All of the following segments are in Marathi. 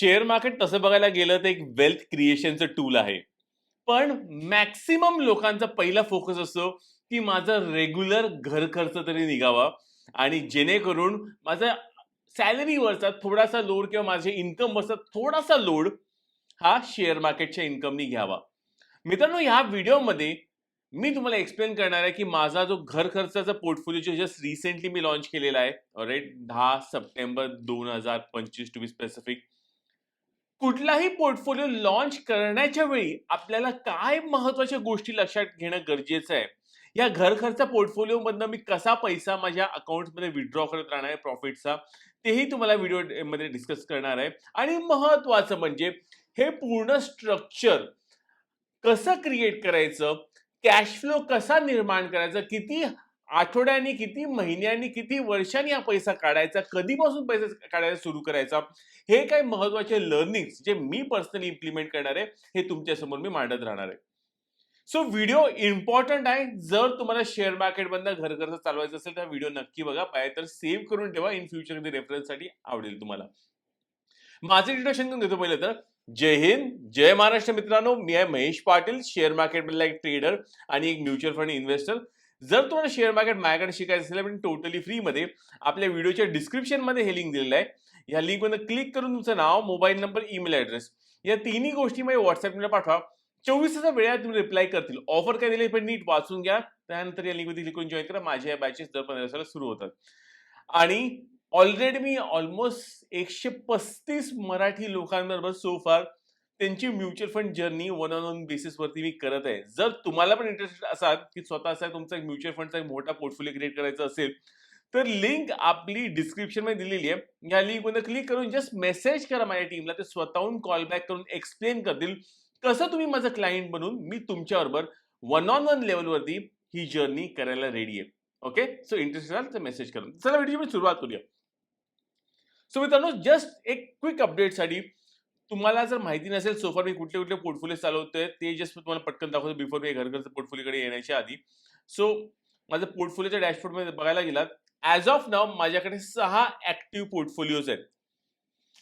शेअर मार्केट तसं बघायला गेलं तर एक वेल्थ क्रिएशनचं टूल आहे. पण मॅक्सिमम लोकांचा पहिला फोकस असतो की माझा रेग्युलर घर खर्च तरी निघावा आणि जेणेकरून माझा सॅलरीवरचा थोडासा लोड किंवा माझ्या इन्कमवरचा थोडासा लोड हा शेअर मार्केटच्या इन्कमनी घ्यावा. मित्रांनो ह्या व्हिडिओमध्ये मी तुम्हाला एक्सप्लेन करणार आहे की माझा जो घर खर्चाचा पोर्टफोलिओ जस्ट रिसेंटली मी लॉन्च केलेला आहे राईट दहा सप्टेंबर दोन हजार पंचवीस टू बी स्पेसिफिक कुठलाही पोर्टफोलिओ लॉन्च करण्याच्या वेळी आपल्याला काय महत्त्वाच्या गोष्टी लक्षात घेणं गरजेचं आहे? या घर खर्च पोर्टफोलिओमधनं मी कसा पैसा माझ्या अकाउंटमध्ये विड्रॉ करत राहणार आहे प्रॉफिटचा तेही तुम्हाला व्हिडिओमध्ये डिस्कस करणार आहे. आणि महत्वाचं म्हणजे हे पूर्ण स्ट्रक्चर कसं क्रिएट करायचं? कॅश फ्लो कसा निर्माण करायचा? किती आठवड्यांनी किती महिन्यांनी किती वर्षांनी हा पैसा काढायचा कधीपासून पैसा काढायला सुरू करायचा हे काही महत्त्वाचे लर्निंग्स जे मी पर्सनली इम्प्लिमेंट करणार आहे हे तुमच्यासमोर मी मांडत राहणार आहे. सो व्हिडिओ इम्पॉर्टंट आहे. जर तुम्हाला शेअर मार्केटमधनं घर खर्च चालवायचं असेल तर व्हिडिओ नक्की बघा. पाहिजे तर सेव्ह करून ठेवा. इन फ्युचर कधी रेफरन्ससाठी आवडेल तुम्हाला. माझं इंट्रोडक्शन करून देतो पहिलं तर. जय हिंद. जय महाराष्ट्र मित्रांनो. मी आहे महेश पाटील शेअर मार्केटमधला एक ट्रेडर आणि एक म्युच्युअल फंड इन्व्हेस्टर जर तुम्हाला शेअर मार्केट माझ्याकडे शिकायचं असेल पण टोटली फ्रीमध्ये आपल्या व्हिडिओच्या डिस्क्रिप्शनमध्ये हे लिंक दिलेलं आहे. या लिंकमध्ये क्लिक करून तुमचं नाव मोबाईल नंबर ईमेल ॲड्रेस या तिन्ही गोष्टी माझ्या व्हॉट्सअपला पाठवा. चोवीस तासा वेळात तुम्ही रिप्लाय करतील. ऑफर काय दिले पण नीट वाचून घ्या. त्यानंतर या लिंकमध्ये क्लिक करून जॉईन करा. माझ्या या बॅचेस दर पंधरा दिवसाला सुरू होतात. आणि ऑलरेडी मी ऑलमोस्ट एकशे पस्तीस मराठी लोकांबरोबर सो फार त्यांची mutual fund journey one on one बेसिसवरती मी करत आहे. जर तुम्हाला पण इंटरेस्टेड असाल की स्वतःचा तुमचा एक म्युच्युअल फंडचा एक मोठा पोर्टफोलिओ क्रिएट करायचा असेल तर लिंक आपली डिस्क्रिप्शनमध्ये दिलेली आहे. या लिंकमध्ये क्लिक करून जस्ट मेसेज करा माझ्या टीमला ते स्वतःहून कॉल बॅक करून एक्सप्लेन करतील कसं तुम्ही माझं क्लायंट बनून मी तुमच्याबरोबर वन ऑन वन लेवलवरती ही जर्नी करायला रेडी आहे. ओके सो इंटरेस्ट असाल तर मेसेज करून. चला व्हिडिओची सुरुवात करूया. सो मित्रांनो जस्ट एक क्विक अपडेटसाठी तुम्हाला जर माहिती नसेल सोफार मी कुठले कुठले पोर्टफोलिओ चालवतोय ते जस्ट तुम्हाला पटकन दाखवतो बिफोर मी घरघरचं पोर्टफोलिओकडे येण्याच्या आधी. सो माझं पोर्टफोलिओच्या डॅशबोर्डमध्ये बघायला गेलात ॲज ऑफ नाव माझ्याकडे सहा ऍक्टिव्ह पोर्टफोलिओज आहेत.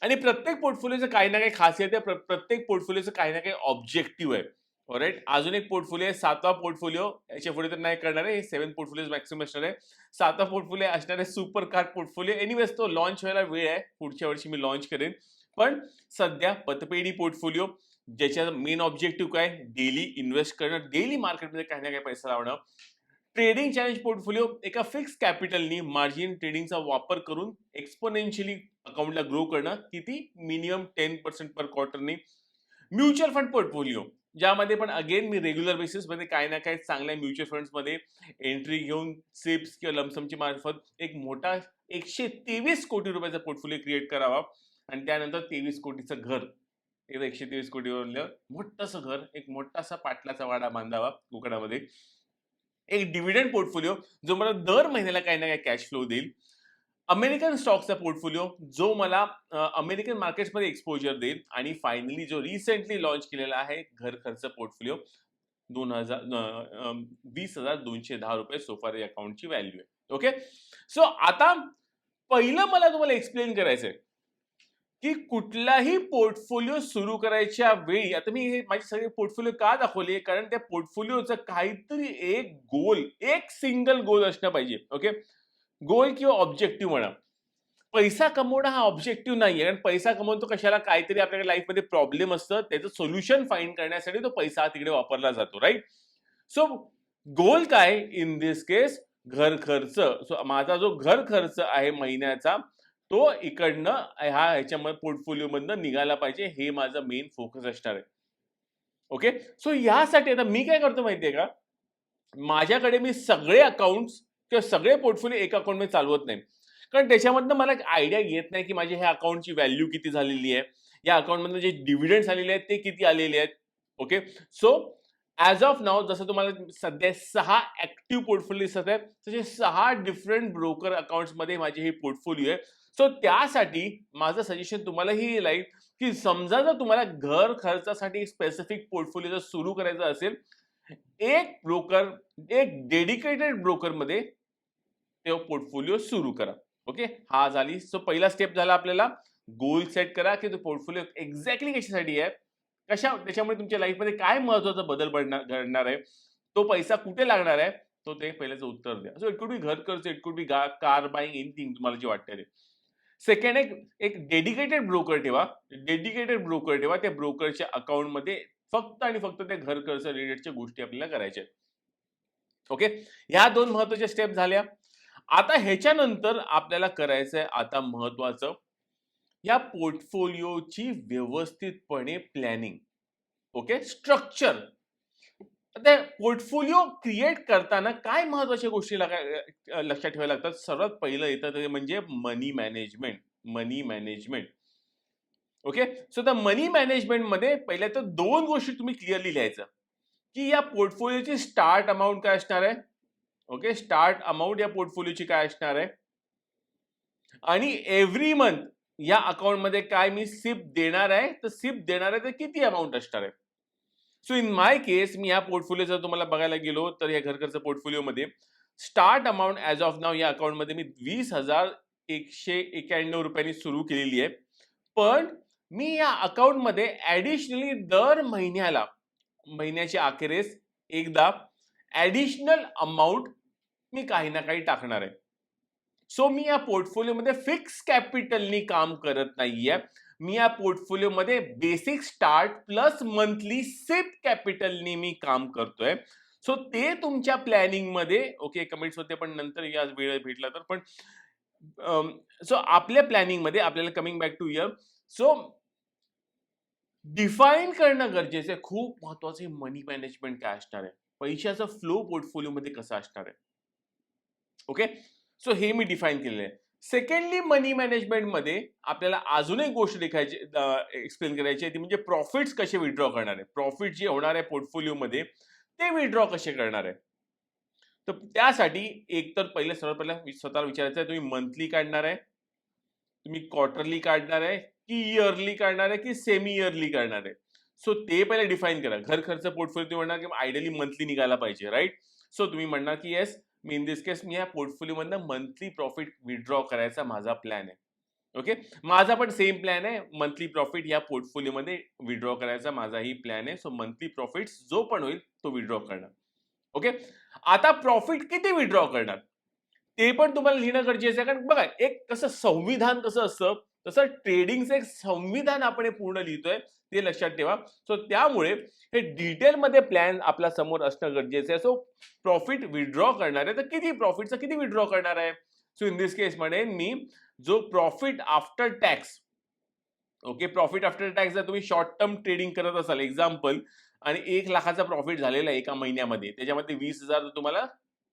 आणि प्रत्येक पोर्टफोलिओचं काही ना काही खासियत आहे प्र- प्रत्येक पोर्टफोलिओचं काही ना काही ऑब्जेक्टिव्ह आहे. राईट अजून एक पोर्टफोलिओ आहे सातवा पोर्टफोलिओ याच्यापुढे तर नाही करणार आहे सेवन पोर्टफोलिओ मॅक्सिमम असणार आहे. सातवा पोर्टफोलिओ असणार आहे सुपर कार पोर्टफोलिओ एनिवेज तो लॉन्च व्हायला वेळ आहे. पुढच्या वर्षी मी लॉन्च करेन. पण सध्या पतपेढी पोर्टफोलिओ ज्याच्या मेन ऑब्जेक्टिव्ह काय? डेली इन्व्हेस्ट करणं डेली मार्केटमध्ये काही ना काही पैसा लावणं. ट्रेडिंग चॅलेंज पोर्टफोलिओ एका फिक्स कॅपिटलनी मार्जिन ट्रेडिंगचा वापर करून एक्सपोनेन्शियली अकाउंटला ग्रो करणं किती? मिनिमम टेन पर्सेंट पर क्वार्टरनी म्युच्युअल फंड पोर्टफोलिओ ज्यामध्ये पण अगेन मी रेग्युलर बेसिसमध्ये काही ना काही चांगल्या म्युच्युअल फंड्समध्ये एंट्री घेऊन सिप्स किंवा लमसमची मार्फत एक मोठा एकशे तेवीस कोटी रुपयाचा पोर्टफोलिओ क्रिएट करावा. आणि त्यानंतर तेवीस कोटीचं घर. एकदा एकशे तेवीस कोटीवर मोठंसं घर एक मोठासा पाटलाचा वाडा बांधावा कोकणामध्ये. एक डिव्हिडंड पोर्टफोलिओ जो मला दर महिन्याला काही ना काही कॅश फ्लो देईल. अमेरिकन स्टॉकचा पोर्टफोलिओ जो मला अमेरिकन मार्केट्समध्ये एक्सपोजर देईल. आणि फायनली जो रिसेंटली लॉन्च केलेला आहे घर खर्च पोर्टफोलिओ दोन हजार वीस हजार दोनशे दहा रुपये सोफार अकाउंटची व्हॅल्यू आहे. ओके सो आता पहिलं मला तुम्हाला एक्सप्लेन करायचं आहे की कुठलाही पोर्टफोलिओ सुरू करायच्या वेळी आता मी हे माझे सगळे पोर्टफोलिओ का दाखवले? कारण त्या पोर्टफोलिओचं काहीतरी एक गोल एक सिंगल गोल असणं पाहिजे ओके? गोल किंवा ऑब्जेक्टिव्ह म्हणा. पैसा कमवणं हा ऑब्जेक्टिव्ह नाहीये कारण पैसा कमवतो कशाला काहीतरी आपल्याकडे लाईफमध्ये प्रॉब्लेम असतं त्याचं सोल्युशन फाईंड करण्यासाठी तो पैसा तिकडे वापरला जातो राईट? सो गोल काय इन दिस केस? घर खर्च. सो माझा जो घर खर्च आहे महिन्याचा तो इकडनं ह्या ह्याच्यामध्ये पोर्टफोलिओ मधनं पाहिजे हे माझं मेन फोकस असणार आहे. ओके सो यासाठी आता मी काय करतो माहितीये का? माझ्याकडे मी सगळे अकाउंट्स किंवा सगळे पोर्टफोलिओ एका अकाउंटमध्ये चालवत नाही. कारण त्याच्यामधनं मला एक आयडिया येत नाही की माझ्या ह्या अकाउंटची व्हॅल्यू किती झालेली आहे. या अकाउंटमधनं जे डिव्हिडंड आलेले आहेत ते किती आलेले आहेत. Okay so as of now जसं तुम्हाला सध्या सहा ऍक्टिव्ह पोर्टफोलिओ दिसत आहेत तसे सहा डिफरंट ब्रोकर अकाउंट्समध्ये माझे हे पोर्टफोलिओ आहे. सो त्यासाठी माझं सजेशन तुम्हाला हे येईल की समजा जर तुम्हाला घर खर्चासाठी स्पेसिफिक पोर्टफोलिओ जर सुरू करायचा असेल एक ब्रोकर एक डेडिकेटेड ब्रोकरमध्ये ते पोर्टफोलिओ सुरू करा. ओके हा झाली. सो पहिला स्टेप झाला आपल्याला. गोल सेट करा की तो पोर्टफोलिओ एक्झॅक्टली कशासाठी आहे? कशा त्याच्यामुळे तुमच्या लाईफमध्ये काय महत्त्वाचा बदल पडणार घडणार आहे? तो पैसा कुठे लागणार आहे? तो ते पहिल्याचं उत्तर द्या. सो इट कुड बी घर खर्च it could B car buying anything तुम्हाला जे वाटतं ते. सेकंड एक एक डेडिकेटेड ब्रोकर ठेवा. डेडिकेटेड ब्रोकर ठेवा. त्या ब्रोकरच्या अकाउंटमध्ये फक्त आणि फक्त त्या घर कर्ज रिलेटेडच्या गोष्टी आपल्याला करायच्या ओके ह्या दोन महत्त्वाच्या स्टेप झाल्या. आता ह्याच्यानंतर आपल्याला करायचंय आता महत्वाचं या पोर्टफोलिओची व्यवस्थितपणे प्लॅनिंग ओके स्ट्रक्चर ते पोर्टफोलिओ क्रिएट करताना काय महत्त्वाच्या गोष्टी लक्षात ठेवायला लागतात? सर्वात पहिलं येतं ते म्हणजे money management money management okay so the money मॅनेजमेंटमध्ये पहिल्या तर दोन गोष्टी तुम्ही क्लिअरली लिहायचं. की या पोर्टफोलिओची स्टार्ट अमाऊंट काय असणार आहे? ओके स्टार्ट अमाऊंट या पोर्टफोलिओची काय असणार आहे? आणि एव्हरी मंथ या अकाउंटमध्ये काय मी सिप देणार आहे? तर सिप देणार आहे तर किती अमाऊंट असणार आहे? सो इन माय केस मी या पोर्टफोलिओ जर तुम्हाला बघायला गेलो तर या घरकर्ज पोर्टफोलिओमध्ये start amount as of now या अकाउंटमध्ये मी वीस हजार एकशे एक्याण्णव रुपयांनी सुरू केलेली आहे. पण मी या अकाउंटमध्ये ॲडिशनली दर महिन्याला महिन्याच्या अखेरीस एकदा ॲडिशनल अमाऊंट मी काही ना काही टाकणार आहे. सो मी या पोर्टफोलिओमध्ये फिक्स कॅपिटलनी काम करत नाहीये. मी या पोर्टफोलिओमध्ये basic start plus monthly SIP कॅपिटलनी मी काम करतोय. सो ते तुमच्या प्लॅनिंगमध्ये ओके कमेंट्स होते पण नंतर या वेळ भेटला तर पण सो आपल्या प्लॅनिंगमध्ये आपल्याला coming back to year so define करणं गरजेचं आहे. खूप महत्वाचं मनी मॅनेजमेंट काय असणार आहे? पैशाचा फ्लो पोर्टफोलिओमध्ये कसा असणार आहे? ओके? सो हे मी डिफाईन केलेलं आहे. सेकंडली मनी मॅनेजमेंटमध्ये आपल्याला अजून एक गोष्ट लिखायची एक्सप्लेन करायची आहे ती म्हणजे प्रॉफिट्स कसे विड्रॉ करणार. आहे प्रॉफिट जे होणार आहे पोर्टफोलिओमध्ये ते विड्रॉ कसे करणार. आहे तर त्यासाठी एक तर पहिले सर्वात पहिला स्वतःला विचारायचं आहे तुम्ही मंथली काढणार आहे? तुम्ही क्वार्टरली काढणार आहे? की इयरली काढणार आहे? की सेमी इयरली करणार आहे? सो ते पहिले डिफाईन करा. घर खर्च पोर्टफोलिओ तुम्ही म्हणणार की आयडियली मंथली निघायला पाहिजे राईट सो तुम्ही म्हणणार की yes me in this case मी या पोर्टफोलिओमधनं मंथली प्रॉफिट विड्रॉ करायचा माझा प्लॅन आहे. ओके माझा पण सेम प्लॅन आहे. मंथली प्रॉफिट या पोर्टफोलिओमध्ये विड्रॉ करायचा माझाही प्लॅन आहे. सो मंथली प्रॉफिट जो पण होईल तो विड्रॉ करणार. ओके आता प्रॉफिट किती विड्रॉ करणार? ते पण तुम्हाला लिहिणं गरजेचं आहे. कारण बघा एक कसं संविधान कसं असतं? तसं ट्रेडिंगचं एक संविधान आपण पूर्ण लिहितोय ते लक्षात ठेवा. सो त्यामुळे हे डिटेलमध्ये प्लॅन आपल्यासमोर असणं गरजेचं आहे. सो प्रॉफिट विड्रॉ करणार आहे तर किती प्रॉफिटचा किती विड्रॉ करणार आहे? सो इन दिस केस म्हणेन मी जो profit after tax okay profit after tax जर तुम्ही शॉर्ट टर्म ट्रेडिंग करत असाल एक्झाम्पल आणि एक लाखाचा प्रॉफिट झालेला आहे एका महिन्यामध्ये त्याच्यामध्ये वीस हजार तुम्हाला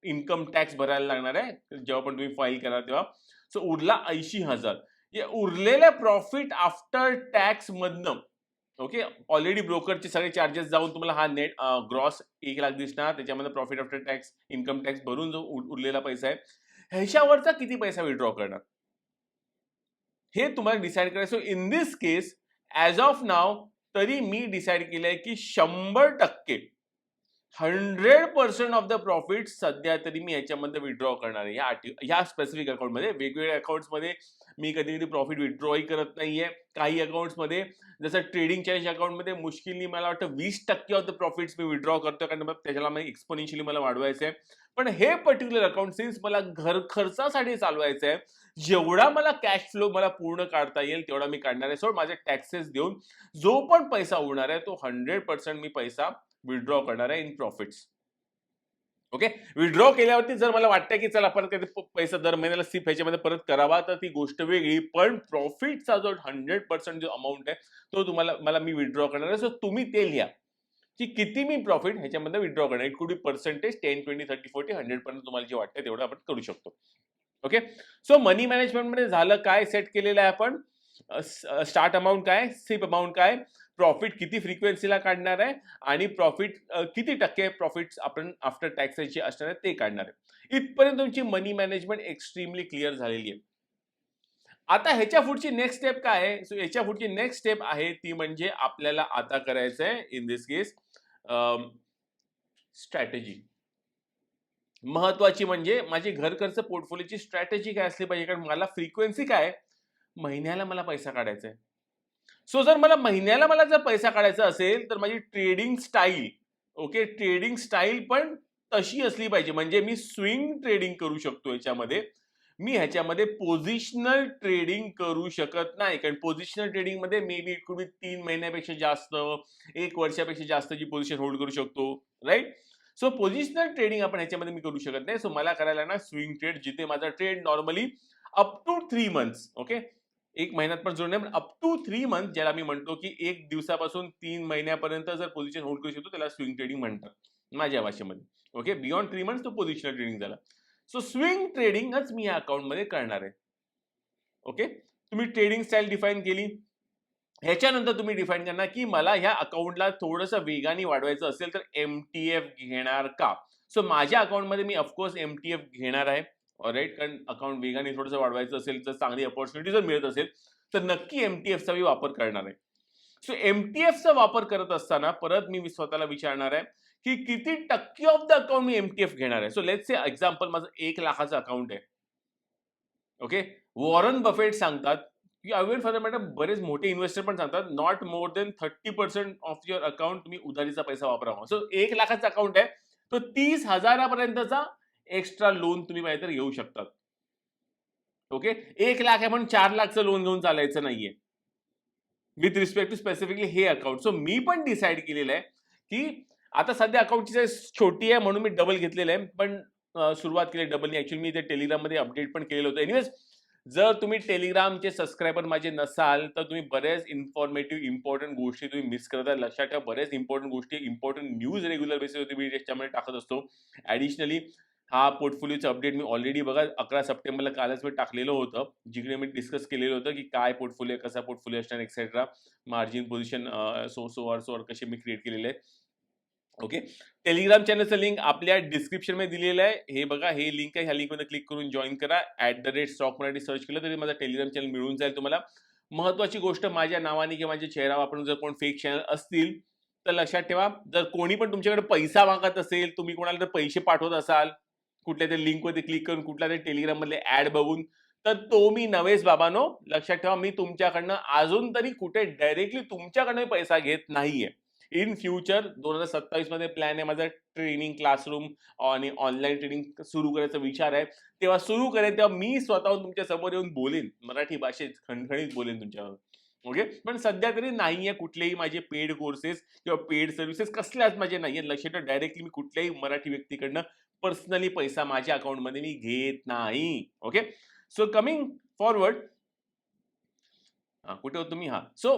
इन्कम टॅक्स भरायला लागणार आहे जेव्हा पण तुम्ही फाईल करा तेव्हा. सो उरला ऐंशी हजार. या उरलेल्या प्रॉफिट आफ्टर टॅक्स मधनं. ओके ऑलरेडी ब्रोकरचे सगळे चार्जेस जाऊन तुम्हाला हा नेट ग्रॉस एक लाख दिसणार. त्याच्यामध्ये profit after tax income tax भरून जो उरलेला पैसा आहे ह्याच्यावरचा किती पैसा विड्रॉ करणार? हे तुम्हाला डिसाईड करायचं. In this case as of now तरी मी डिसाईड केलंय की शंभर टक्के hundred percent of the profit सध्या तरी मी याच्यामध्ये विड्रॉ करणार आहे. ह्या ह्या स्पेसिफिक अकाउंटमध्ये वेगवेगळ्या अकाउंट्समध्ये मी कधी कधी प्रॉफिट विड्रॉही करत नाहीये. काही अकाउंट्समध्ये जसं ट्रेडिंग चॅलेंज अकाउंटमध्ये मुश्किलनी मला वाटतं वीस टक्के ऑफ द प्रॉफिट्स मी विड्रॉ करतो कारण त्याच्याला मला एक्सपोनेन्शियली मला वाढवायचं आहे पण हे पर्टिक्युलर अकाउंट सिन्स मला घर खर्चासाठी चालवायचं आहे जेवढा मला कॅश फ्लो मला पूर्ण काढता येईल तेवढा मी काढणार आहे. सो माझे टॅक्सेस देऊन जो पण पैसा उरणार आहे तो हंड्रेड पर्सेंट मी पैसा विड्रॉ करणार आहे इन प्रॉफिट्स ओके विड्रॉ केल्यावरती जर मला वाटतं की चला परत काही पैसा दर महिन्याला सिप ह्याच्यामध्ये परत करावा तर ती गोष्ट वेगळी. पण प्रॉफिटचा जो हंड्रेड पर्सेंट जो अमाऊंट आहे तो तुम्हाला मला मी विड्रॉ करणार आहे. सो तुम्ही ते लिहा की किती मी प्रॉफिट ह्याच्यामध्ये विड्रॉ करणार. It could be percentage ten twenty thirty forty hundred पर्यंत तुम्हाला जे वाटतं तेवढं आपण करू शकतो. ओके सो मनी मॅनेजमेंटमध्ये झालं काय? सेट केलेलं आहे आपण. स्टार्ट अमाऊंट काय? सिप अमाऊंट काय? प्रॉफिट किती फ्रिक्वेन्सीला काढणार आहे आणि प्रॉफिट किती टक्के प्रॉफिट आपण आफ्टर टॅक्सेस जे असणार आहे ते काढणार आहे. इथपर्यंत तुमची मनी मॅनेजमेंट एक्स्ट्रीमली क्लिअर झालेली आहे. आता ह्याच्या पुढची नेक्स्ट स्टेप काय आहे? सो याच्या पुढची नेक्स्ट स्टेप आहे ती म्हणजे आपल्याला आता करायचं आहे इन दिस केस स्ट्रॅटेजी महत्वाची म्हणजे माझी घर खर्च पोर्टफोलिओची स्ट्रॅटेजी काय असली पाहिजे? कारण मला फ्रिक्वेन्सी काय महिन्याला मला पैसा काढायचा आहे. सो जर मला महिन्याला मला जर पैसा काढायचा असेल तर माझी trading style okay trading style पण तशी असली पाहिजे. म्हणजे मी स्विंग ट्रेडिंग करू शकतो याच्यामध्ये. मी ह्याच्यामध्ये पोझिशनल ट्रेडिंग करू शकत नाही. कारण पोझिशनल ट्रेडिंगमध्ये मे बी इट कुड बी तीन महिन्यापेक्षा जास्त एक वर्षापेक्षा जास्तची पोझिशन होल्ड करू शकतो राईट सो पोझिशनल ट्रेडिंग आपण ह्याच्यामध्ये मी करू शकत नाही. सो मला करायला ना स्विंग ट्रेड जिथे माझा trade normally up to three months okay एक महिन्यात पण जोडणे पण अप टू थ्री मंथ ज्याला मी म्हणतो की एक दिवसापासून तीन महिन्यापर्यंत जर पोझिशन होल्ड करू शकतो त्याला स्विंग ट्रेडिंग म्हणतात. माझ्या भाषेमध्ये. ओके बियॉन्ड थ्री मंथ तो पोझिशनल ट्रेडिंग झाला. सो स्विंग ट्रेडिंगच मी या अकाउंटमध्ये करणार आहे. ओके तुम्ही ट्रेडिंग स्टाईल डिफाईन केली. ह्याच्यानंतर तुम्ही डिफाईन करणार की मला ह्या अकाउंटला थोडंसं वेगाने वाढवायचं असेल तर एम टी एफ घेणार का? सो माझ्या अकाउंटमध्ये मी of course M T F घेणार आहे. राईट कारण अकाउंट वेगाने थोडंसं वाढवायचं असेल तर चांगली अपॉर्च्युनिटी जर मिळत असेल तर नक्की एम टी एफचा मी वापर करणार आहे. सो एम टी एफचा वापर करत असताना परत मी स्वतःला विचारणार आहे की किती टक्के ऑफ द अकाउंट मी एम टी एफ घेणार आहे? सो लेट्स से एक्झाम्पल माझं एक लाखाचं अकाउंट आहे. ओके वॉरन बफेट सांगतात की अवेन फॉर मॅडम बरेच मोठे इन्व्हेस्टर पण सांगतात not more than thirty percent of your account तुम्ही उधारीचा पैसा वापरावा सो एक लाखाचा अकाउंट आहे तो तीस हजारापर्यंतचा एक्स्ट्रा लोन तुम्ही तर घेऊ शकतात. ओके? एक लाख आहे पण चार लाखचं लोन घेऊन चालायचं नाहीये. विथ रिस्पेक्ट टू स्पेसिफिकली हे अकाउंट सो मी पण डिसाईड केलेलं आहे की आता सध्या अकाउंटची साईज छोटी आहे म्हणून मी डबल घेतलेलं आहे. पण सुरुवात केली डबलनी ऍक्च्युली मी ते टेलिग्राममध्ये अपडेट पण केलेलं होतं. एनिवेज जर तुम्ही टेलिग्रामचे सबस्क्रायबर माझे नसाल तर तुम्ही बऱ्याच इन्फॉर्मेटिव्ह इम्पॉर्टंट गोष्टी तुम्ही मिस करता लक्षात ठेवा बऱ्याच इम्पॉर्टंट गोष्टी इम्पॉर्टंट न्यूज रेग्युलर बेसिसवरती मी त्याच्यामध्ये टाकत असतो. ॲडिशनली हा पोर्टफोलिओचं अपडेट मी ऑलरेडी बघा अकरा सप्टेंबरला कालच मी टाकलेलं होतं जिकडे मी डिस्कस केलेलं होतं की काय पोर्टफोलिओ कसा पोर्टफोलिओ असणार etcetera margin position so so R so R कसे मी क्रिएट केलेले आहे ओके टेलिग्राम चॅनलचं लिंक आपल्या डिस्क्रिप्शनमध्ये दिलेलं आहे. हे बघा हे लिंक आहे. ह्या लिंकमध्ये क्लिक करून जॉईन करा. At the rate stock Marathi search केलं तरी माझा टेलिग्राम चॅनल मिळून जाईल तुम्हाला. महत्वाची गोष्ट माझ्या नावाने किंवा माझ्या चेहरा वापरून जर कोण फेक चॅनल असतील तर लक्षात ठेवा. जर कोणी पण तुमच्याकडे पैसा मागत असेल तुम्ही कोणाला जर पैसे पाठवत असाल कुठल्या तरी लिंकवरती क्लिक करून कुठल्या तरी टेलिग्राममधले ऍड बघून तर तो मी नवेच बाबानो. लक्षात ठेवा मी तुमच्याकडनं अजून तरी कुठे डायरेक्टली तुमच्याकडनं पैसा घेत नाहीये. इन फ्युचर दोन हजार सत्तावीसमध्ये प्लॅन आहे माझा ट्रेनिंग क्लासरूम आणि ऑनलाईन ट्रेनिंग सुरू करायचा विचार आहे. तेव्हा सुरू करेन तेव्हा मी स्वतःहून तुमच्यासमोर येऊन बोलेन. मराठी भाषेत खणखणीत बोलेन तुमच्यावर. ओके पण सध्या तरी नाहीये कुठलेही माझे पेड कोर्सेस किंवा पेड सर्व्हिसेस कसल्याच माझे नाहीये लक्षात ठेवा डायरेक्टली मी कुठल्याही मराठी व्यक्तीकडनं पर्सनली पैसा माझ्या अकाउंटमध्ये मी घेत नाही. ओके सो कमिंग फॉरवर्ड कुठे होतो तुम्ही हा. सो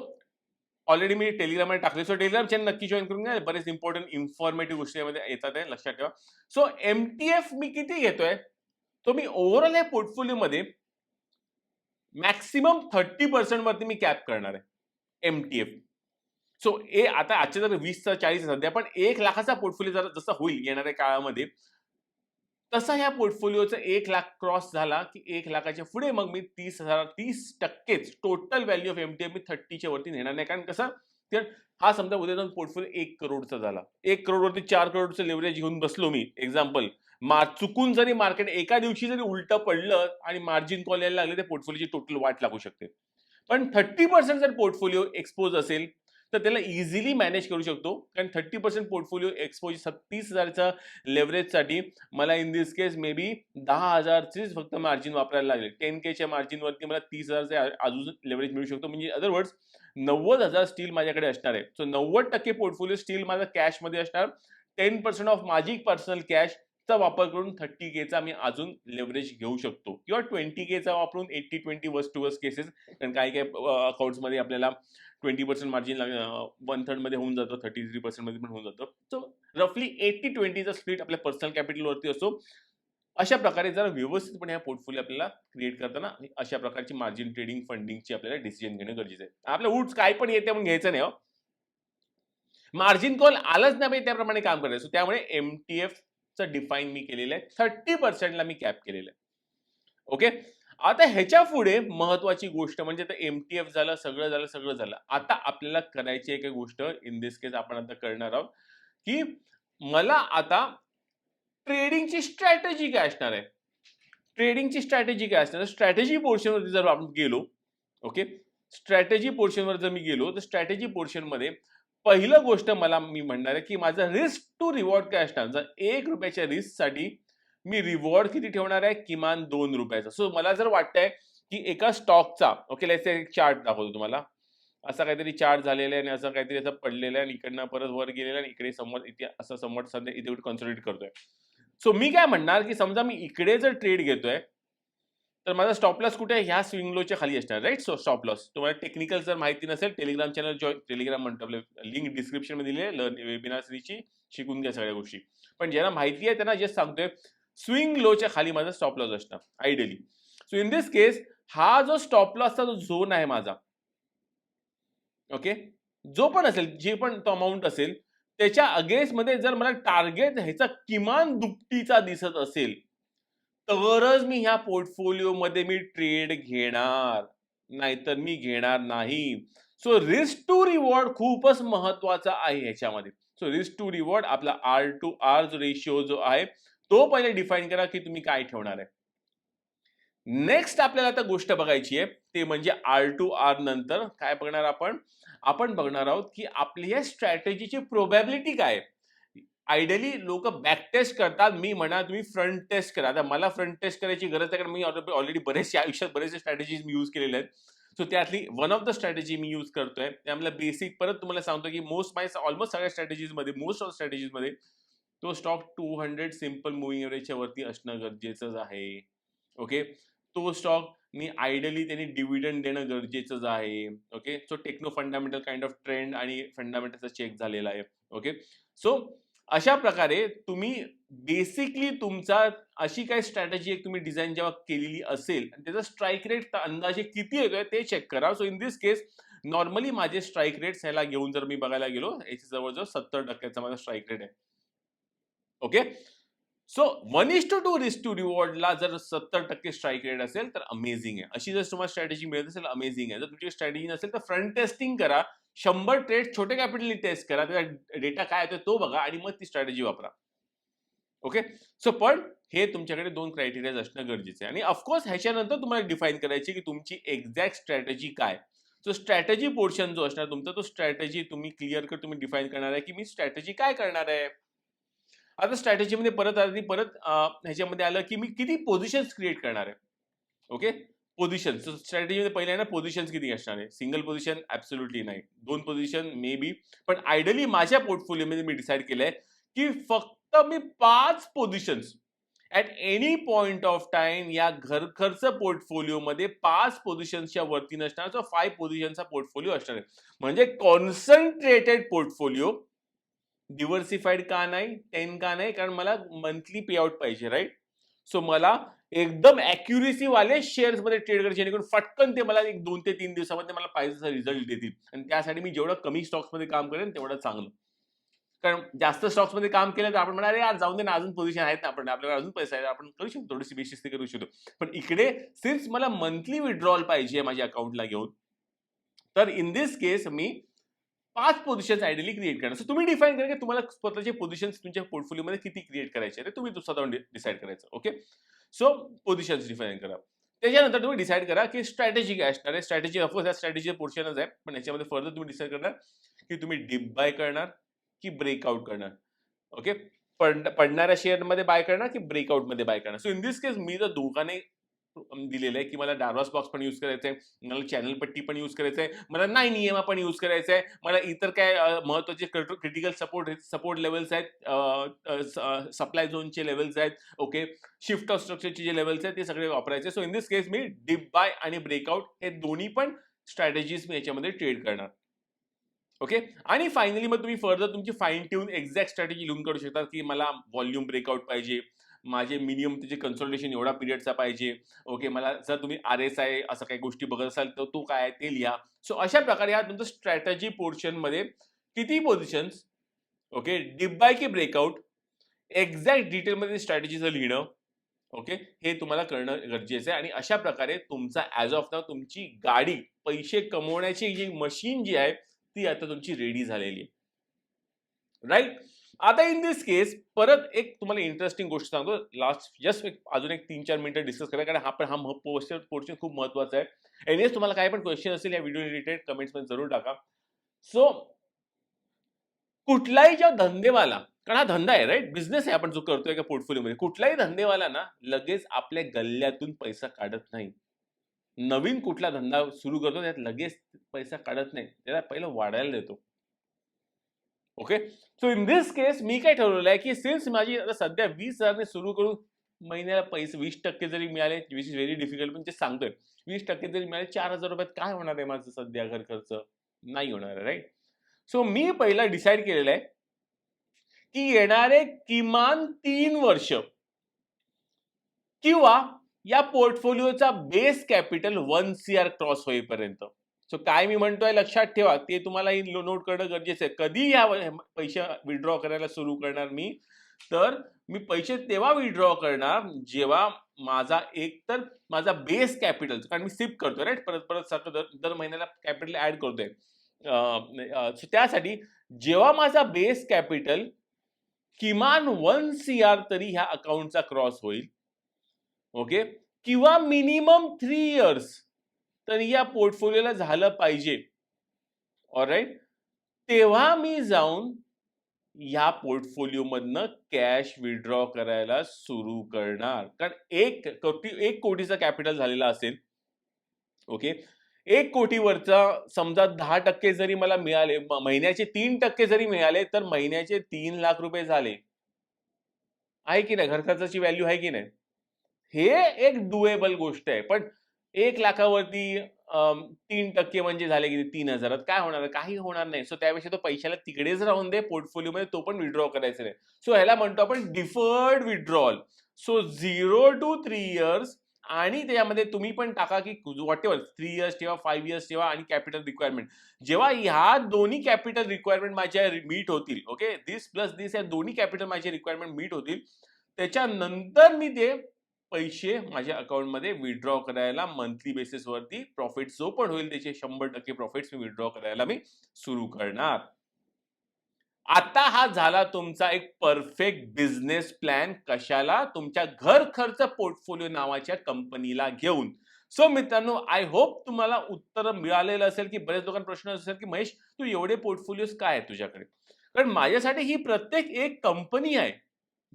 ऑलरेडी मी टेलिग्राममध्ये टाकले. सो टेलिग्राम चॅनल नक्की जॉईन करून घ्या. बरेच इम्पॉर्टंट इन्फॉर्मेटिव्ह गोष्टीमध्ये येतात आहे लक्षात ठेवा. सो एम टी एफ मी किती घेतोय? तो मी ओव्हरऑल या पोर्टफोलिओमध्ये मॅक्सिमम थर्टी पर्सेंटवरती मी कॅप करणार आहे. एम टी एफ सो ए आता आजच्या जर वीसचा चाळीस सध्या पण एक लाखाचा पोर्टफोलिओ जर जसा होईल येणाऱ्या काळामध्ये तसा ह्या पोर्टफोलिओचा एक लाख क्रॉस झाला की एक लाखाच्या पुढे मग मी तीस हजार तीस टक्केच टोटल व्हॅल्यू ऑफ एमटीएफ मी थर्टीच्या वरती नेणार नाही. कारण कसं? तर हा समजा उद्या जाऊन पोर्टफोलिओ एक करोडचा झाला. एक करोडवरती चार करोडचं लेवरेज घेऊन बसलो मी. एक्झाम्पल मा चुकून जरी मार्केट एका दिवशी जरी उलटं पडलं आणि मार्जिन कॉल यायला लागले तर पोर्टफोलिओची टोटल वाट लागू शकते. पण थर्टी पर्सेंट जर पोर्टफोलिओ एक्सपोज असेल तर त्याला इझिली मॅनेज करू शकतो. कारण थर्टी पर्सेंट पोर्टफोलिओ एक्सपोज सत्तीस हजारच्या लेवरेजसाठी मला in this case may be दहा हजारचीच फक्त मार्जिन वापरायला लागेल. टेन केच्या मार्जिनवरती मला तीस हजारचे अजून लेवरेज मिळू शकतो. म्हणजे अदरवर्ड्स नव्वद हजार स्टील माझ्याकडे असणार आहे. सो नव्वद टक्के पोर्टफोलिओ स्टील माझा कॅशमध्ये असणार. टेन पर्सेंट ऑफ माझी पर्सनल कॅश चा वापर करून थर्टी केचा आम्ही अजून लेवरेज घेऊ शकतो. किंवा ट्वेंटी केचा वापरून eighty twenty versus two versus cases कारण काही काही अकाउंट्समध्ये आपल्याला ट्वेंटी पर्सेंट मार्जिन वन थर्डमध्ये होऊन जातं थर्टी थ्री पर्सेंटमध्ये पण होऊन जातं. सो रफली एट्टी ट्वेंटीचा स्प्लिट आपल्या पर्सनल कॅपिटलवरती असतो अशा प्रकारे जरा व्यवस्थितपणे हा पोर्टफोलिओ आपल्याला क्रिएट करताना अशा प्रकारची मार्जिन ट्रेडिंग फंडिंगची आपल्याला डिसिजन घेणं गरजेचं आहे. आपल्या उड्स काय पण येते म्हणून घ्यायचं नाही हो. मार्जिन कॉल आलंच नाही त्याप्रमाणे काम करायचं. त्यामुळे एम टी एफ चं डिफाईन मी केलेलं आहे. थर्टी पर्सेंटला मी कॅप केलेलं आहे. ओके आता ह्याच्या पुढे महत्वाची गोष्ट म्हणजे आता एम टी एफ झालं सगळं झालं सगळं झालं. आता आपल्याला करायची एक गोष्ट इन दिस केस आपण आता करणार आहोत की मला आता ट्रेडिंगची स्ट्रॅटेजी काय असणार आहे? ट्रेडिंगची स्ट्रॅटेजी काय असणार स्ट्रॅटेजी पोर्शनवरती जर आपण गेलो ओके स्ट्रॅटेजी पोर्शनवर जर मी गेलो तर स्ट्रॅटेजी पोर्शनमध्ये पहिलं गोष्ट मला मी म्हणणार आहे की माझा रिस्क टू रिवॉर्ड काय असणार? जर एक रुपयाच्या रिस्कसाठी मी रिवॉर्ड किती ठेवणार आहे? किमान दोन रुपयाचा. सो मला जर वाटतंय की एका स्टॉकचा ओके लेट्स एक चार्ट दाखवतो तुम्हाला. असा काहीतरी चार्ट झालेला आहे आणि असं काहीतरी असं पडलेलं आहे आणि इकडनं परत वर गेलेलं आणि इकडे समोर इथे असं समोर सध्या इथे कॉन्सन्ट्रेट करतोय. सो मी काय म्हणणार की समजा मी इकडे जर ट्रेड घेतोय तर माझा स्टॉप लॉस कुठे आहे? ह्या स्विंग लोच्या खाली असणार राईट सो स्टॉप लॉस तुम्हाला टेक्निकल जर माहिती नसेल टेलिग्राम चॅनल जॉईन टेलिग्राम म्हणतो आपलं लिंक डिस्क्रिप्शनमध्ये दिली आहे वेबिनार सीरीजची शिकून घ्या सगळ्या गोष्टी. पण ज्यांना माहिती आहे त्यांना जस्ट सांगतोय स्विंग लोच्या खाली माझा स्टॉप लॉस असणार ideally so in this case हा जो स्टॉप लॉसचा जो झोन आहे माझा ओके जो पण असेल जे पण तो अमाऊंट असेल त्याच्या अगेन्स्टमध्ये जर मला टार्गेट ह्याचा किमान दुपटीचा दिसत असेल तरच मी ह्या पोर्टफोलिओमध्ये मी ट्रेड घेणार नाहीतर मी घेणार नाही. सो रिस्क टू रिवॉर्ड खूपच महत्त्वाचा आहे ह्याच्यामध्ये. सो रिस्क टू रिवॉर्ड आपला आर टू आर जो रेशिओ जो आहे तो पहिले डिफाईन करा की तुम्ही काय ठेवणार आहे. नेक्स्ट आपल्याला आता गोष्ट बघायची आहे ते म्हणजे आर टू आर नंतर काय बघणार आपण? आपण बघणार आहोत की आपली या स्ट्रॅटेजीची प्रोबॅबिलिटी काय आहे? आयडियली लोक बॅक टेस्ट करतात. मी म्हणा तुम्ही फ्रंट टेस्ट करा. आता मला फ्रंट टेस्ट करायची गरज आहे कारण मी ऑलरेडी बरेचसे आयुष्यात बरेचसे स्ट्रॅटेजीज मी यूज केलेले आहेत. सो त्यातली वन ऑफ द स्ट्रॅटेजी मी यूज करतोय. त्यामुळे बेसिक परत तुम्हाला सांगतो की मोस्ट माय ऑलमोस्ट सगळ्या स्ट्रॅटेजीजमध्ये मोस्ट ऑफ स्ट्रॅटेजीजमध्ये तो stock two hundred simple moving एव्हरेजच्या वरती असणं गरजेचंच आहे. ओके तो स्टॉक मी आयडियली त्यांनी डिव्हिडंड देणं गरजेचंच आहे. Okay so techno fundamental kind of trend आणि फंडामेंटलचा चेक झालेला आहे. ओके सो अशा प्रकारे तुम्ही बेसिकली तुमचा अशी काही स्ट्रॅटेजी एक तुम्ही डिझाईन जेव्हा केलेली असेल आणि त्याचा स्ट्राईक रेट अंदाजे किती येतोय ते चेक करा. So in this case normally माझे स्ट्राईक रेट्स ह्याला घेऊन जर मी बघायला गेलो याच्या जवळजवळ सत्तर टक्क्याचा माझा स्ट्राईक रेट आहे. Okay so one is to two risk to रिवॉर्डला जर सत्तर टक्के स्ट्राईक रेट असेल तर अमेझिंग आहे. अशी जर तुम्हाला स्ट्रॅटेजी मिळत असेल अमेझिंग आहे. जर तुमची स्ट्रॅटेजी नसेल तर फ्रंट टेस्टिंग करा. शंभर ट्रेड छोटे कॅपिटलनी टेस्ट करा त्याचा डेटा काय येतो तो बघा आणि मग ती स्ट्रॅटेजी वापरा. ओके? सो पण हे तुमच्याकडे दोन क्रायटेरियाज असणं गरजेचं आहे. आणि ऑफकोर्स ह्याच्यानंतर तुम्हाला डिफाईन करायची की तुमची एक्झॅक्ट स्ट्रॅटेजी काय. सो स्ट्रॅटेजी पोर्शन जो असणार तुमचा तो स्ट्रॅटेजी तुम्ही क्लिअर कर तुम्ही डिफाईन करणार आहे की मी स्ट्रॅटेजी काय करणार आहे. आता स्ट्रॅटेजीमध्ये परत आली परत ह्याच्यामध्ये आलं की मी किती पोझिशन्स क्रिएट करणार आहे. ओके? पोझिशन स्ट्रॅटेजीमध्ये पहिले आहे ना पोझिशन्स किती असणार आहे? सिंगल पोझिशन ऍब्सोल्युटली नाही. दोन पोझिशन मे बी पण आयडियली माझ्या पोर्टफोलिओमध्ये मी डिसाईड केलंय की फक्त मी पाच positions at any point of time या घर खर्च पोर्टफोलिओमध्ये पाच पोझिशन्सच्या वरती नसणार. सो फाय पोझिशनचा पोर्टफोलिओ असणार आहे. म्हणजे कॉन्सन्ट्रेटेड पोर्टफोलिओ डिव्हर्सिफाईड का नाही टेन का नाही कारण मला मंथली पे आउट पाहिजे राईट सो मला एकदम अॅक्युरेसी वाले शेअर्समध्ये ट्रेड करायचे जेणेकरून फटकन ते मला एक दोन ते तीन दिवसामध्ये मला पाहिजे रिझल्ट देतील. आणि त्यासाठी मी जेवढं कमी स्टॉक्समध्ये काम करेन तेवढं चांगलं. कारण जास्त स्टॉक्समध्ये काम केलं तर आपण म्हणाले अरे यार जाऊन दे ना अजून पोझिशन आहेत ना आपण आपल्याला अजून पैसे आहेत आपण करू शकतो थोडीशी बेशिस्ती करू शकतो. पण इकडे सिन्स मला मंथली विड्रॉल पाहिजे माझ्या अकाउंटला घेऊन तर इन दिस केस मी पाच पोझिशन्स आयडियली क्रिएट करणार. सो तुम्ही डिफाईन करा की तुम्हाला स्वतःचे पोझिशन्स तुमच्या पोर्टफोलिओमध्ये किती क्रिएट करायचे ते तुम्ही स्वतःहून डिसाईड करायचं ओके सो पोझिशन्स डिफाईन करा. त्याच्यानंतर तुम्ही डिसाईड करा की स्ट्रॅटेजी काय असणार आहे. स्ट्रॅटेजी ऑफकोर्स या स्ट्रॅटेजी पोर्शनच आहे पण याच्यामध्ये फर्दर तुम्ही डिसाईड करणार की तुम्ही डिप बाय करणार की ब्रेकआउट करणार ओके पड पडणाऱ्या शेअरमध्ये बाय करणार की ब्रेकआउटमध्ये बाय करणार. सो इन दिस केस मी जर दोघांनी दिलेलं आहे की मला डार्वास बॉक्स पण यूज करायचं आहे मला चॅनल पट्टी पण यूज करायचं आहे मला नाही नियमा पण यूज करायचं आहे मला इतर काय महत्त्वाचे क्रिटिकल सपोर्ट सपोर्ट लेवल्स आहेत सप्लाय झोनचे लेवल्स आहेत ओके शिफ्ट ऑफ स्ट्रक्चरचे जे लेवल्स आहेत ते सगळे वापरायचे. सो इन दिस केस मी डिप बाय आणि ब्रेकआउट हे दोन्ही पण स्ट्रॅटेजीज मी याच्यामध्ये ट्रेड करणार. ओके आणि फायनली मग तुम्ही फर्दर तुमची फाईन ट्यून एक्झॅक्ट स्ट्रॅटेजी लिहून करू शकता की मला व्हॉल्यूम ब्रेकआउट पाहिजे माझे मिनिमम त्याचे कन्सल्टेशन एवढा पिरियडचा पाहिजे. ओके मला जर तुम्ही आर एस आय असं काही गोष्टी बघत असाल तर तो काय आहे ते लिहा. सो अशा प्रकारे हा तुमचं स्ट्रॅटजी पोर्शनमध्ये किती पोझिशन्स ओके डिप बाय की ब्रेकआउट एक्झॅक्ट डिटेलमध्ये स्ट्रॅटेजीचं लिहिणं ओके हे तुम्हाला करणं गरजेचं आहे. आणि अशा प्रकारे तुमचा ॲज ऑफ नाव तुमची गाडी पैसे कमवण्याची जी मशीन जी आहे ती आता तुमची रेडी झालेली आहे. राईट आता इन दिस केस परत एक तुम्हाला इंटरेस्टिंग गोष्ट सांगतो. लास्ट जस्ट एक अजून एक तीन चार मिनिटं डिस्कस करा कारण हा पण हा पोर्शन पोर्शन खूप महत्त्वाचा आहे. एनिवेज तुम्हाला काय पण क्वेश्चन असेल या व्हिडिओ रिलेटेड कमेंट्समध्ये जरूर टाका. सो कुठलाही ज्या धंदेवाला कारण हा धंदा आहे राईट बिझनेस आहे आपण जो करतोय का पोर्टफोलिओमध्ये कुठलाही धंदेवाला ना लगेच आपल्या गल्ल्यातून पैसा काढत नाही. नवीन कुठला धंदा सुरू करतो त्यात लगेच पैसा काढत नाही. त्याला पहिलं वाढायला देतो. Okay? So in this case मी काय ठरवलं आहे की सिन्स माझी आता सध्या वीस हजारने सुरू करून महिन्याला पैसे वीस टक्के जरी मिळाले विच इज व्हेरी डिफिकल्ट पण ते सांगतोय. वीस टक्के जरी मिळाले चार हजार रुपयात काय होणार आहे माझं सध्या घर खर्च? नाही होणार आहे राईट सो मी पहिला डिसाईड केलेलं आहे की येणारे किमान तीन वर्ष किंवा या पोर्टफोलिओचा base capital one C R cross होईपर्यंत. सो काय मी म्हणतोय लक्षात ठेवा ते तुम्हाला नोट करणं गरजेचं आहे. कधी या पैसे विड्रॉ करायला सुरू करणार मी? तर मी पैसे तेव्हा विड्रॉ करणार जेव्हा माझा एक तर माझा बेस कॅपिटल कारण मी सिप करतोय राईट परत परत सारखं दर दर महिन्याला कॅपिटल ऍड करतोय. सो त्यासाठी जेव्हा माझा बेस कॅपिटल किमान वन सी आर तरी ह्या अकाउंटचा क्रॉस होईल. ओके किंवा मिनिमम थ्री इयर्स तर या पोर्टफोलिओला झालं पाहिजे. ऑलराईट तेव्हा मी जाऊन या पोर्टफोलिओमधनं कॅश विड्रॉ करायला सुरू करणार. कारण एक कोटी एक कोटीचा कॅपिटल झालेला असेल. ओके? एक कोटीवरचा समजा दहा टक्के जरी मला मिळाले महिन्याचे तीन टक्के जरी मिळाले तर महिन्याचे तीन लाख रुपये झाले. आहे की नाही? घर खर्चाची व्हॅल्यू आहे की नाही? हे एक डुएबल गोष्ट आहे. पण एक लाखावरती तीन टक्के म्हणजे झाले किती तीन हजारात. काय होणार? काही होणार नाही. सो त्यापेक्षा तो पैशाला तिकडेच राहून दे पोर्टफोलिओमध्ये तो पण विड्रॉ करायचा नाही. सो ह्याला म्हणतो आपण deferred withdrawal so zero to three years आणि त्यामध्ये तुम्ही पण टाका की वॉट एव्हर थ्री इयर्स ठेवा फाईव्ह इयर्स ठेवा आणि कॅपिटल रिक्वायरमेंट जेव्हा ह्या दोन्ही कॅपिटल रिक्वायरमेंट माझ्या मीट होतील ओके दिस प्लस दिस या दोन्ही कॅपिटल माझे रिक्वायरमेंट मीट होतील त्याच्यानंतर मी ते पैसे माझ्या अकाउंटमध्ये विड्रॉ करायला मंथली बेसिसवरती प्रॉफिट जो पण होईल त्याचे शंभर टक्के प्रॉफिट्स मी विड्रॉ करायला मी सुरू करणार. आता हा झाला तुमचा एक परफेक्ट बिझनेस प्लॅन कशाला? तुमच्या घर खर्च पोर्टफोलिओ नावाच्या कंपनीला घेऊन. सो मित्रांनो आय होप तुम्हाला उत्तर मिळालेलं असेल की बरेच लोकांना प्रश्न असेल की महेश तू एवढे पोर्टफोलिओ काय आहे तुझ्याकडे? कारण माझ्यासाठी ही प्रत्येक एक कंपनी आहे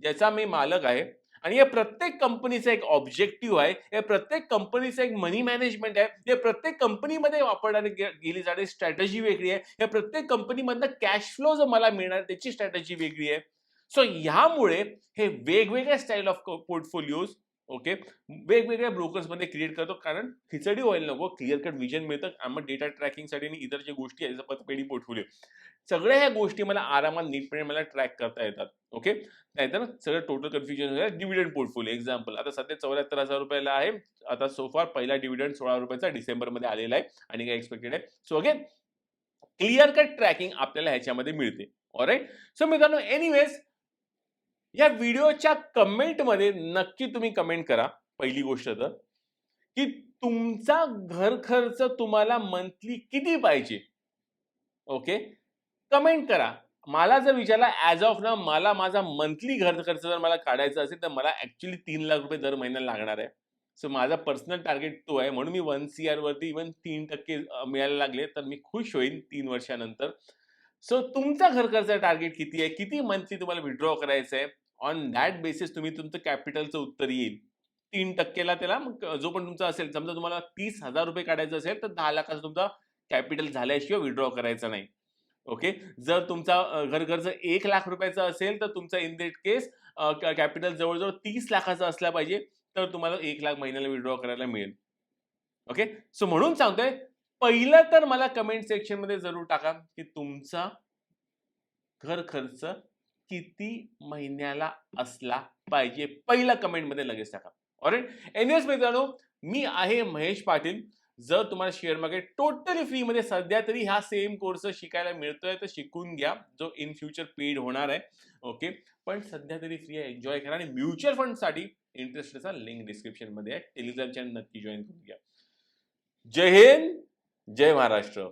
ज्याचा मी मालक आहे. आणि या प्रत्येक कंपनीचा एक ऑब्जेक्टिव्ह आहे या प्रत्येक कंपनीचं एक मनी मॅनेजमेंट आहे या प्रत्येक कंपनीमध्ये वापरण्यात गेली जाणारी स्ट्रॅटजी वेगळी आहे या प्रत्येक कंपनीमधनं कॅश फ्लो जो मला मिळणार त्याची स्ट्रॅटजी वेगळी आहे. सो ह्यामुळे हे वेगवेगळ्या स्टाईल ऑफ पोर्टफोलिओज ओके वेगवेगळ्या ब्रोकर्समध्ये क्रिएट करतो. कारण खिचडी व्हायला नको क्लिअर कट विजन मिळतं. आम्हाला डेटा ट्रॅकिंगसाठी आणि इतर जे गोष्टी आहेत जसं पेडी पोर्टफोलिओ सगळ्या ह्या गोष्टी मला आरामात नीटपणे मला ट्रॅक करता येतात. ओके नाहीतर सगळं total confusion dividend portfolio example आता सध्या चौऱ्याहत्तर हजार रुपयाला आहे. आता सोफार पहिला डिव्हिडंड सोळा रुपयाचा डिसेंबरमध्ये आलेला आहे आणि काय एक्सपेक्टेड आहे? So again clear cut tracking आपल्याला ह्याच्यामध्ये मिळते. ऑराईट सो मित्रांनो एनिवेज या व्हिडिओच्या कमेंटमध्ये नक्की तुम्ही कमेंट करा पहिली गोष्ट तर की तुमचा घर खर्च तुम्हाला मंथली किती पाहिजे? ओके कमेंट करा. मला जर विचारला ॲज ऑफ ना मला माझा मंथली घर खर्च जर मला काढायचा असेल तर मला ऍक्च्युली तीन लाख रुपये दर महिन्याला लागणार आहे. सो माझा पर्सनल टार्गेट तो आहे. म्हणून मी वन सी आर वरती इव्हन तीन टक्के मिळायला लागले तर मी खुश होईन तीन वर्षानंतर. सो तुमचा घर खर्च टार्गेट किती आहे? किती मंथली तुम्हाला विड्रॉ करायचं आहे? ऑन दॅट बेसिस तुम्ही तुमचं कॅपिटलचं उत्तर येईल. तीन टक्केला त्याला मग जो पण तुमचा असेल समजा तुम्हाला तीस हजार रुपये काढायचं असेल तर दहा लाखाचा तुमचा कॅपिटल झाल्याशिवाय विड्रॉ करायचा नाही. ओके जर तुमचा घर खर्च एक लाख रुपयाचा असेल तर तुमचा इन देट केस कॅपिटल जवळजवळ तीस लाखाचा असला पाहिजे तर तुम्हाला एक लाख महिन्याला विड्रॉ करायला मिळेल. ओके सो म्हणून सांगतोय पहिलं तर मला कमेंट सेक्शनमध्ये जरूर टाका की तुमचा घर खर्च किती महिन्याला असला पाहिजे? पहिला कमेंटमध्ये लगेच टाका. ऑरेट एनिवेज मित्रांनो मी आहे महेश पाटील. जर तुम्हाला शेअर मार्केट टोटली फ्री मध्ये सध्या तरी हा सेम कोर्स शिकायला मिळतोय तर शिकून घ्या. जो इन फ्युचर पेड होणार आहे. ओके पण सध्या तरी फ्री आहे. एन्जॉय करा आणि म्युच्युअल फंडसाठी इंटरेस्टचा लिंक डिस्क्रिप्शनमध्ये आहे. टेलिग्राम चॅनल नक्की जॉईन करून घ्या. जय हिंद जय महाराष्ट्र.